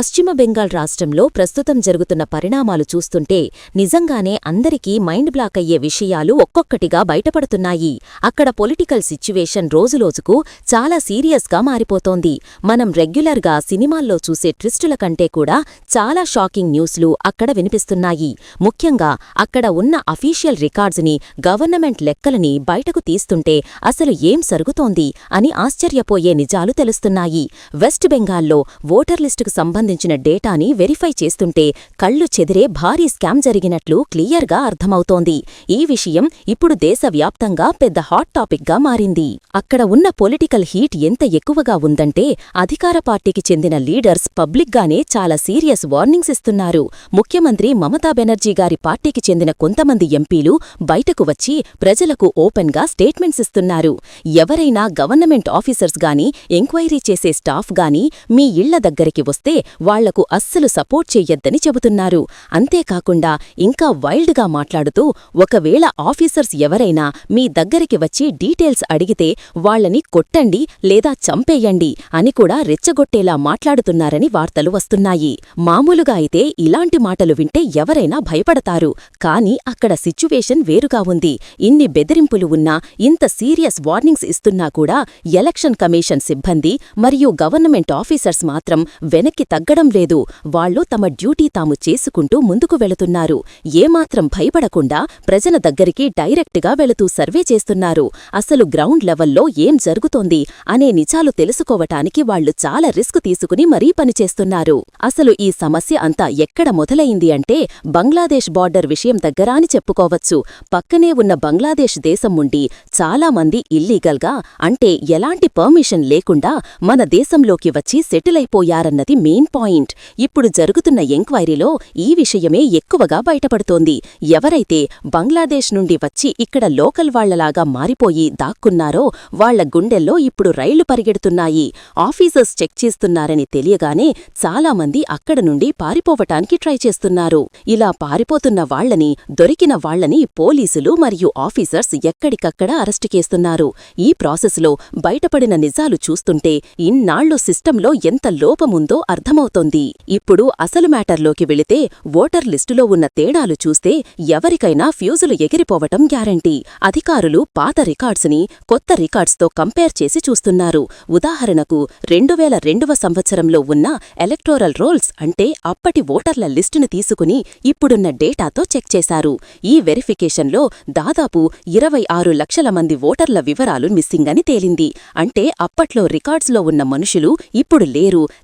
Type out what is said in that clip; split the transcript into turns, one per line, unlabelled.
పశ్చిమ బెంగాల్ రాష్ట్రంలో ప్రస్తుతం జరుగుతున్న పరిణామాలు చూస్తుంటే నిజంగానే అందరికీ మైండ్ బ్లాక్ అయ్యే విషయాలు ఒక్కొక్కటిగా బయటపడుతున్నాయి. అక్కడ పొలిటికల్ సిచ్యువేషన్ రోజురోజుకు చాలా సీరియస్గా మారిపోతోంది. మనం రెగ్యులర్గా సినిమాల్లో చూసే ట్విస్టుల కంటే కూడా చాలా షాకింగ్ న్యూస్లు అక్కడ వినిపిస్తున్నాయి. ముఖ్యంగా అక్కడ ఉన్న అఫీషియల్ రికార్డ్స్ని గవర్నమెంట్ లెక్కలని బయటకు తీస్తుంటే అసలు ఏం సరుగుతోంది అని ఆశ్చర్యపోయే నిజాలు తెలుస్తున్నాయి. వెస్ట్ బెంగాల్లో ఓటర్ లిస్టుకు సంబంధించిన డేటాని వెరిఫై చేస్తుంటే కళ్ళు చెదిరే భారీ స్కామ్ జరిగినట్లు క్లియర్గా అర్థమవుతోంది. ఈ విషయం ఇప్పుడు దేశవ్యాప్తంగా పెద్ద హాట్ టాపిక్గా మారింది. అక్కడ ఉన్న పొలిటికల్ హీట్ ఎంత ఎక్కువగా ఉందంటే అధికార పార్టీకి చెందిన లీడర్స్ పబ్లిక్గానే చాలా సీరియస్ వార్నింగ్స్ ఇస్తున్నారు. ముఖ్యమంత్రి మమతా బెనర్జీ గారి పార్టీకి చెందిన కొంతమంది ఎంపీలు బయటకు వచ్చి ప్రజలకు ఓపెన్గా స్టేట్మెంట్స్ ఇస్తున్నారు. ఎవరైనా గవర్నమెంట్ ఆఫీసర్స్ గాని ఎంక్వైరీ చేసే స్టాఫ్ గాని మీ ఇళ్ళ దగ్గరికి వస్తే వాళ్ళకు అస్సలు సపోర్ట్ చెయ్యొద్దని చెబుతున్నారు. అంతేకాకుండా ఇంకా వైల్డ్గా మాట్లాడుతూ ఒకవేళ ఆఫీసర్స్ ఎవరైనా మీ దగ్గరికి వచ్చి డీటెయిల్స్ అడిగితే వాళ్ళని కొట్టండి లేదా చంపేయండి అని కూడా రెచ్చగొట్టేలా మాట్లాడుతున్నారని వార్తలు వస్తున్నాయి. మామూలుగా అయితే ఇలాంటి మాటలు వింటే ఎవరైనా భయపడతారు. కాని అక్కడ సిచ్యువేషన్ వేరుగా ఉంది. ఇన్ని బెదిరింపులు ఉన్నా ఇంత సీరియస్ వార్నింగ్స్ ఇస్తున్నా కూడా ఎలక్షన్ కమిషన్ సిబ్బంది మరియు గవర్నమెంట్ ఆఫీసర్స్ మాత్రం వెనక్కి తగ్గడం లేదు. వాళ్ళు తమ డ్యూటీ తాము చేసుకుంటూ ముందుకు వెళుతున్నారు. ఏమాత్రం భయపడకుండా ప్రజల దగ్గరికి డైరెక్ట్గా వెళుతూ సర్వే చేస్తున్నారు. అసలు గ్రౌండ్ లెవెల్లో ఏం జరుగుతోంది అనే నిజాలు తెలుసుకోవటానికి వాళ్ళు చాలా రిస్క్ తీసుకుని మరీ పనిచేస్తున్నారు అసలు ఈ సమస్య అంతా ఎక్కడ మొదలైంది అంటే బంగ్లాదేశ్ బార్డర్ విషయం దగ్గర అని చెప్పుకోవచ్చు. పక్కనే ఉన్న బంగ్లాదేశ్ దేశం ఉండి చాలా మంది ఇల్లీగల్గా అంటే ఎలాంటి పర్మిషన్ లేకుండా మన దేశంలోకి వచ్చి సెటిల్ అయిపోయారన్నది మెయిన్ పాయింట్. ఇప్పుడు జరుగుతున్న ఎంక్వైరీలో ఈ విషయమే ఎక్కువగా బయటపడుతోంది. ఎవరైతే బంగ్లాదేశ్ నుండి వచ్చి ఇక్కడ లోకల్ వాళ్ళలాగా మారిపోయి దాక్కున్నారో వాళ్ళ గుండెల్లో ఇప్పుడు రైళ్ళు పరిగెడుతున్నాయి. ఆఫీసర్స్ చెక్ చేస్తున్నారని తెలియగానే చాలా మంది అక్కడ నుండి పారిపోవటానికి ట్రై చేస్తున్నారు. ఇలా పారిపోతున్న వాళ్ళని దొరికిన వాళ్ళని పోలీసులు మరియు ఆఫీసర్స్ ఎక్కడికక్కడ అరెస్టు చేస్తున్నారు. ఈ ప్రాసెస్లో బయటపడిన నిజాలు చూస్తుంటే ఇన్నాళ్ళు సిస్టంలో ఎంత లోపముందో అర్థమవుతోంది. ఇప్పుడు అసలు మ్యాటర్లోకి వెళితే ఓటర్ లిస్టులో ఉన్న తేడాలు చూస్తే ఎవరికైనా ఫ్యూజులు ఎగిరిపోవటం గ్యారంటీ. అధికారులు పాత రికార్డ్స్ని కొత్త రికార్డ్స్తో కంపేర్ చేసి చూస్తున్నారు. ఉదాహరణకు రెండువేల రెండవ సంవత్సరంలో ఉన్న ఎలక్టోరల్ రోల్స్ అంటే అప్పటి ఓటర్ల లిస్టును తీసుకుని ఇప్పుడున్న డేటాతో చెక్ చేశారు. ఈ వెరిఫికేషన్లో దాదాపు ఇరవై ఆరు లక్షల మంది ఓటర్ల వివరాలు మిస్సింగ్ అని తేలింది. అంటే అప్పట్లో రికార్డ్స్లో ఉన్న మనుషులు ఇప్పుడు లేరు.